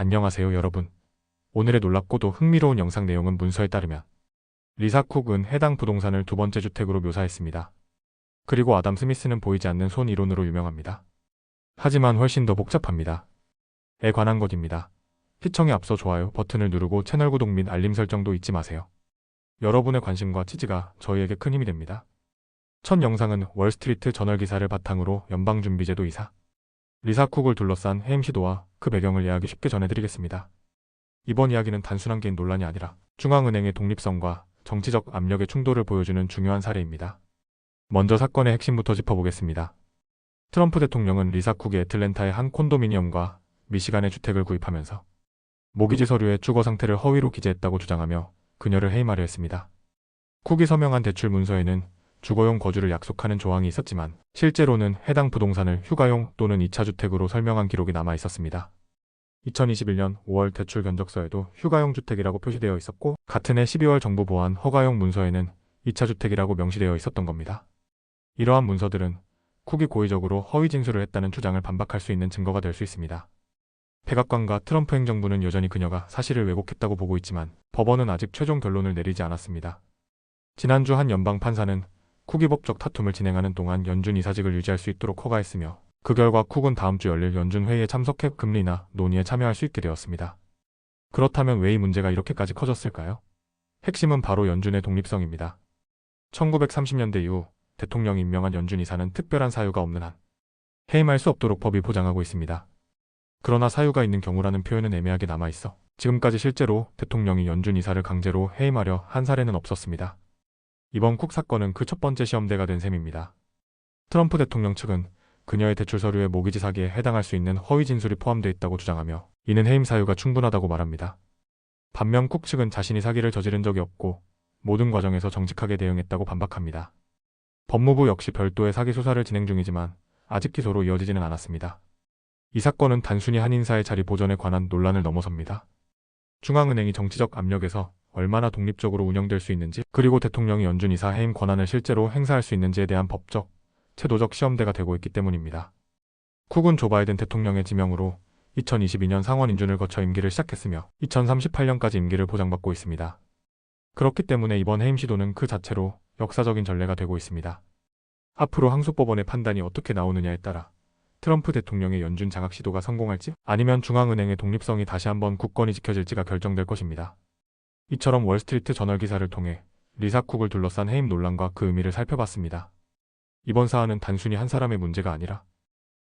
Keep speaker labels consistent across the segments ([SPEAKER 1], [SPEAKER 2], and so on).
[SPEAKER 1] 안녕하세요 여러분. 오늘의 놀랍고도 흥미로운 영상 내용은 문서에 따르면 리사 쿡은 해당 부동산을 두 번째 주택으로 묘사했습니다. 그리고 아담 스미스는 보이지 않는 손 이론으로 유명합니다. 하지만 훨씬 더 복잡합니다. 에 관한 것입니다. 시청에 앞서 좋아요 버튼을 누르고 채널 구독 및 알림 설정도 잊지 마세요. 여러분의 관심과 지지가 저희에게 큰 힘이 됩니다. 첫 영상은 월스트리트 저널 기사를 바탕으로 연방준비제도 이사 리사 쿡을 둘러싼 해임 시도와 그 배경을 이야기 쉽게 전해드리겠습니다. 이번 이야기는 단순한 개인 논란이 아니라 중앙은행의 독립성과 정치적 압력의 충돌을 보여주는 중요한 사례입니다. 먼저 사건의 핵심부터 짚어보겠습니다. 트럼프 대통령은 리사 쿡이 애틀랜타의 한 콘도미니엄과 미시간의 주택을 구입하면서 모기지 서류에 주거 상태를 허위로 기재했다고 주장하며 그녀를 해임하려 했습니다. 쿡이 서명한 대출 문서에는 주거용 거주를 약속하는 조항이 있었지만 실제로는 해당 부동산을 휴가용 또는 2차 주택으로 설명한 기록이 남아 있었습니다. 2021년 5월 대출 견적서에도 휴가용 주택이라고 표시되어 있었고 같은 해 12월 정부 보안 허가용 문서에는 2차 주택이라고 명시되어 있었던 겁니다. 이러한 문서들은 쿡이 고의적으로 허위 진술을 했다는 주장을 반박할 수 있는 증거가 될 수 있습니다. 백악관과 트럼프 행정부는 여전히 그녀가 사실을 왜곡했다고 보고 있지만 법원은 아직 최종 결론을 내리지 않았습니다. 지난주 한 연방 판사는 쿡이 법적 다툼을 진행하는 동안 연준 이사직을 유지할 수 있도록 허가했으며 그 결과 쿡은 다음 주 열릴 연준 회의에 참석해 금리나 논의에 참여할 수 있게 되었습니다. 그렇다면 왜 이 문제가 이렇게까지 커졌을까요? 핵심은 바로 연준의 독립성입니다. 1930년대 이후 대통령이 임명한 연준 이사는 특별한 사유가 없는 한 해임할 수 없도록 법이 보장하고 있습니다. 그러나 사유가 있는 경우라는 표현은 애매하게 남아있어 지금까지 실제로 대통령이 연준 이사를 강제로 해임하려 한 사례는 없었습니다. 이번 쿡 사건은 그 첫 번째 시험대가 된 셈입니다. 트럼프 대통령 측은 그녀의 대출 서류에 모기지 사기에 해당할 수 있는 허위 진술이 포함되어 있다고 주장하며 이는 해임 사유가 충분하다고 말합니다. 반면 쿡 측은 자신이 사기를 저지른 적이 없고 모든 과정에서 정직하게 대응했다고 반박합니다. 법무부 역시 별도의 사기 수사를 진행 중이지만 아직 기소로 이어지지는 않았습니다. 이 사건은 단순히 한 인사의 자리 보전에 관한 논란을 넘어섭니다. 중앙은행이 정치적 압력에서 얼마나 독립적으로 운영될 수 있는지 그리고 대통령이 연준 이사 해임 권한을 실제로 행사할 수 있는지에 대한 법적, 제도적 시험대가 되고 있기 때문입니다. 쿡은 조 바이든 대통령의 지명으로 2022년 상원 인준을 거쳐 임기를 시작했으며 2038년까지 임기를 보장받고 있습니다. 그렇기 때문에 이번 해임 시도는 그 자체로 역사적인 전례가 되고 있습니다. 앞으로 항소법원의 판단이 어떻게 나오느냐에 따라 트럼프 대통령의 연준 장악 시도가 성공할지 아니면 중앙은행의 독립성이 다시 한번 굳건히 지켜질지가 결정될 것입니다. 이처럼 월스트리트 저널 기사를 통해 리사 쿡을 둘러싼 해임 논란과 그 의미를 살펴봤습니다. 이번 사안은 단순히 한 사람의 문제가 아니라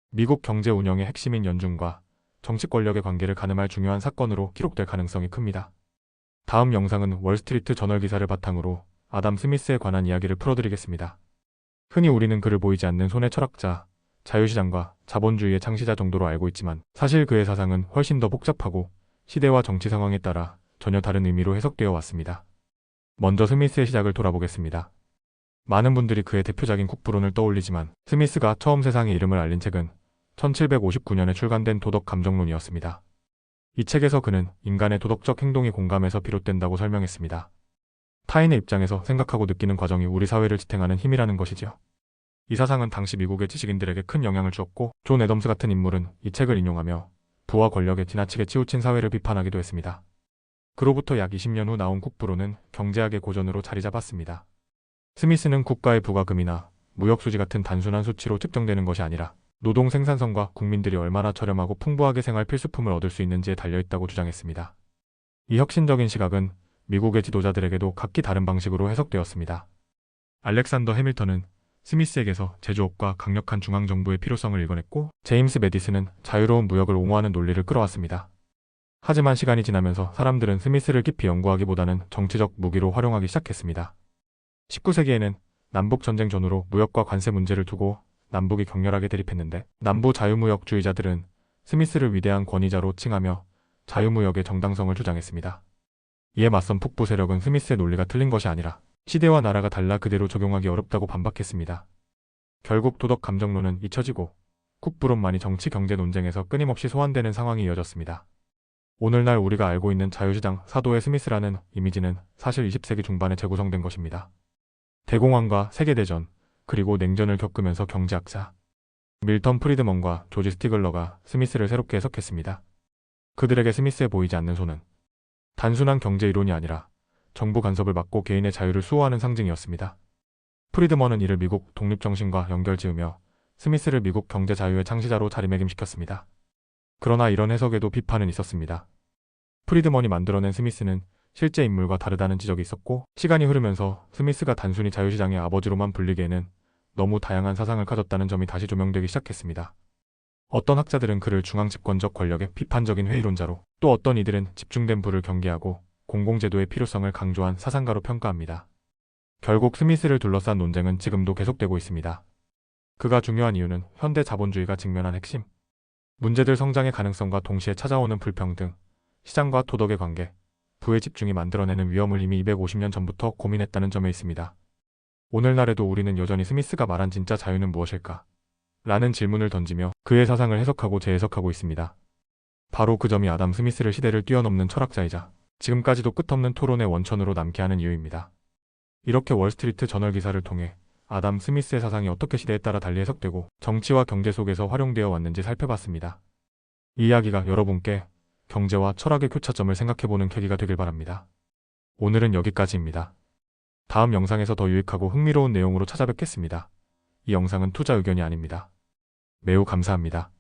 [SPEAKER 1] 미국 경제 운영의 핵심인 연준과 정치 권력의 관계를 가늠할 중요한 사건으로 기록될 가능성이 큽니다. 다음 영상은 월스트리트 저널 기사를 바탕으로 아담 스미스에 관한 이야기를 풀어드리겠습니다. 흔히 우리는 그를 보이지 않는 손의 철학자, 자유시장과 자본주의의 창시자 정도로 알고 있지만 사실 그의 사상은 훨씬 더 복잡하고 시대와 정치 상황에 따라 전혀 다른 의미로 해석되어 왔습니다. 먼저 스미스의 시작을 돌아보겠습니다. 많은 분들이 그의 대표작인 국부론을 떠올리지만 스미스가 처음 세상에 이름을 알린 책은 1759년에 출간된 도덕 감정론이었습니다. 이 책에서 그는 인간의 도덕적 행동이 공감에서 비롯된다고 설명했습니다. 타인의 입장에서 생각하고 느끼는 과정이 우리 사회를 지탱하는 힘이라는 것이지요. 이 사상은 당시 미국의 지식인들에게 큰 영향을 주었고 존 애덤스 같은 인물은 이 책을 인용하며 부와 권력에 지나치게 치우친 사회를 비판하기도 했습니다. 그로부터 약 20년 후 나온 국부로는 경제학의 고전으로 자리 잡았습니다. 스미스는 국가의 부가금이나 무역수지 같은 단순한 수치로 측정되는 것이 아니라 노동 생산성과 국민들이 얼마나 저렴하고 풍부하게 생활 필수품을 얻을 수 있는지에 달려있다고 주장했습니다. 이 혁신적인 시각은 미국의 지도자들에게도 각기 다른 방식으로 해석되었습니다. 알렉산더 해밀턴은 스미스에게서 제조업과 강력한 중앙정부의 필요성을 읽어냈고 제임스 메디슨은 자유로운 무역을 옹호하는 논리를 끌어왔습니다. 하지만 시간이 지나면서 사람들은 스미스를 깊이 연구하기보다는 정치적 무기로 활용하기 시작했습니다. 19세기에는 남북 전쟁 전후로 무역과 관세 문제를 두고 남북이 격렬하게 대립했는데 남부 자유무역주의자들은 스미스를 위대한 권위자로 칭하며 자유무역의 정당성을 주장했습니다. 이에 맞선 북부 세력은 스미스의 논리가 틀린 것이 아니라 시대와 나라가 달라 그대로 적용하기 어렵다고 반박했습니다. 결국 도덕 감정론은 잊혀지고 국부론만이 정치 경제 논쟁에서 끊임없이 소환되는 상황이 이어졌습니다. 오늘날 우리가 알고 있는 자유시장 사도의 스미스라는 이미지는 사실 20세기 중반에 재구성된 것입니다. 대공황과 세계대전, 그리고 냉전을 겪으면서 경제학자 밀턴 프리드먼과 조지 스티글러가 스미스를 새롭게 해석했습니다. 그들에게 스미스에 보이지 않는 손은 단순한 경제 이론이 아니라 정부 간섭을 막고 개인의 자유를 수호하는 상징이었습니다. 프리드먼은 이를 미국 독립정신과 연결지으며 스미스를 미국 경제 자유의 창시자로 자리매김시켰습니다. 그러나 이런 해석에도 비판은 있었습니다. 프리드먼이 만들어낸 스미스는 실제 인물과 다르다는 지적이 있었고 시간이 흐르면서 스미스가 단순히 자유시장의 아버지로만 불리기에는 너무 다양한 사상을 가졌다는 점이 다시 조명되기 시작했습니다. 어떤 학자들은 그를 중앙집권적 권력의 비판적인 회의론자로 또 어떤 이들은 집중된 부를 경계하고 공공제도의 필요성을 강조한 사상가로 평가합니다. 결국 스미스를 둘러싼 논쟁은 지금도 계속되고 있습니다. 그가 중요한 이유는 현대 자본주의가 직면한 핵심 문제들 성장의 가능성과 동시에 찾아오는 불평등, 시장과 도덕의 관계, 부의 집중이 만들어내는 위험을 이미 250년 전부터 고민했다는 점에 있습니다. 오늘날에도 우리는 여전히 스미스가 말한 진짜 자유는 무엇일까? 라는 질문을 던지며 그의 사상을 해석하고 재해석하고 있습니다. 바로 그 점이 아담 스미스를 시대를 뛰어넘는 철학자이자 지금까지도 끝없는 토론의 원천으로 남게 하는 이유입니다. 이렇게 월스트리트 저널 기사를 통해 아담 스미스의 사상이 어떻게 시대에 따라 달리 해석되고 정치와 경제 속에서 활용되어 왔는지 살펴봤습니다. 이 이야기가 여러분께 경제와 철학의 교차점을 생각해보는 계기가 되길 바랍니다. 오늘은 여기까지입니다. 다음 영상에서 더 유익하고 흥미로운 내용으로 찾아뵙겠습니다. 이 영상은 투자 의견이 아닙니다. 매우 감사합니다.